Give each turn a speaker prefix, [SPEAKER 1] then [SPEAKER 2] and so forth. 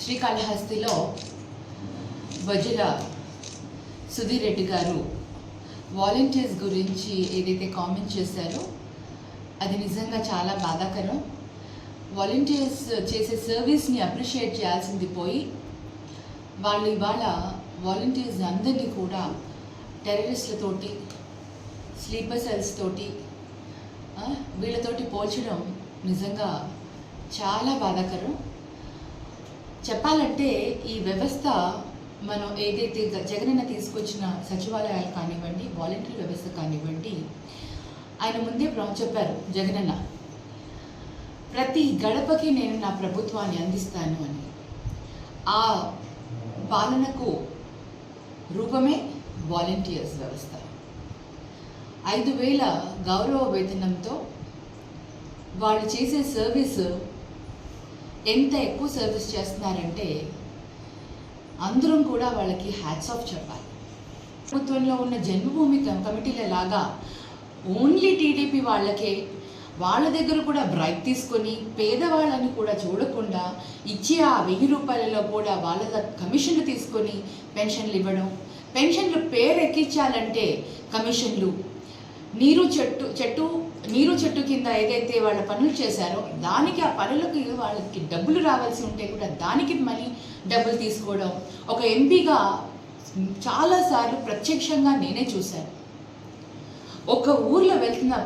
[SPEAKER 1] శ్రీకాళహస్తిలో వజ్ర సుధీర్ రెడ్డి గారు వాలంటీర్స్ గురించి ఏదైతే కామెంట్ చేశారో అది నిజంగా చాలా బాధాకరం. వాలంటీర్స్ చేసే సర్వీస్ని అప్రిషియేట్ చేయాల్సింది పోయి వాళ్ళు ఇవాళ వాలంటీర్స్ అందరినీ కూడా టెర్రరిస్టులతోటి స్లీపర్ సెల్స్ తోటి వీళ్ళతోటి పోల్చడం నిజంగా చాలా బాధాకరం. చెప్పాలంటే ఈ వ్యవస్థ మనం ఏదైతే జగనన్న తీసుకొచ్చిన సచివాలయాలు కానివ్వండి వాలంటీర్ వ్యవస్థ కానివ్వండి ఆయన ముందే ప్ర- చెప్పారు జగనన్న ప్రతి గడపకి నేను నా ప్రభుత్వాన్ని అందిస్తాను అని. ఆ పాలనకు రూపమే వాలంటీర్స్ వ్యవస్థ. ఐదు వేల గౌరవ వేతనంతో వాళ్ళు చేసే సర్వీస్ ఎంత ఎక్కువ సర్వీస్ చేస్తున్నారంటే అందరం కూడా వాళ్ళకి హ్యాట్స్ ఆఫ్ చెప్పాలి. ప్రభుత్వంలో ఉన్న జన్మభూమి కం- కమిటీల లాగా ఓన్లీ టీడీపీ వాళ్ళకే వాళ్ళ దగ్గర కూడా బ్రైక్ తీసుకొని పేదవాళ్ళని కూడా చూడకుండా ఇచ్చే ఆ వెయ్యి రూపాయలలో కూడా వాళ్ళ కమిషన్లు తీసుకొని పెన్షన్లు ఇవ్వడం పెన్షన్లు పేరు ఎక్కించాలంటే కమిషన్లు నీరు చెట్టు చెట్టు నీరు చెట్టు కింద ఏదైతే వాళ్ళ పనులు చేశారో దానికి ఆ పనులకి వాళ్ళకి డబ్బులు రావాల్సి ఉంటే కూడా దానికి మళ్ళీ డబ్బులు తీసుకోవడం. ఒక ఎంపీగా చాలాసార్లు ప్రత్యక్షంగా నేనే చూశాను. ఒక ఊర్లో వెళ్తున్నప్పుడు